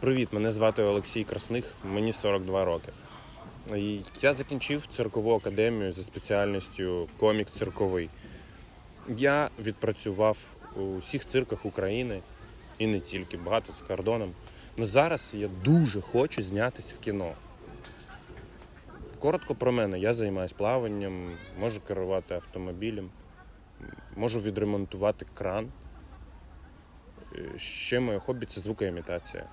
Привіт, мене звати Олексій Красних, мені 42 роки. Я закінчив циркову академію за спеціальністю комік цирковий. Я відпрацював у всіх цирках України і не тільки, багато за кордоном. Ну зараз я дуже хочу знятись в кіно. Коротко про мене. Я займаюся плаванням, можу керувати автомобілем, можу відремонтувати кран. Е, Ще моє хобі це звукоімітація.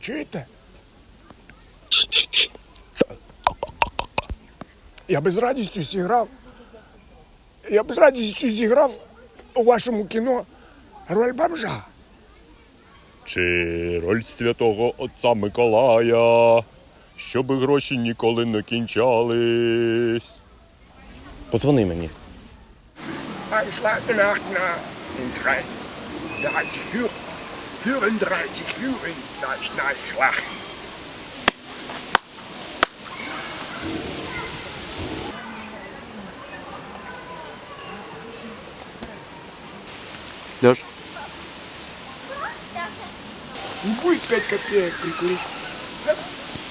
Чуєте? Я би з радістю зіграв. Я б з радістю зіграв у вашому кіно роль бомжа. Чи роль святого отця Миколая, щоби гроші ніколи не кінчались. Подзвони мені. Anschlag будет 5 копеек прикурить.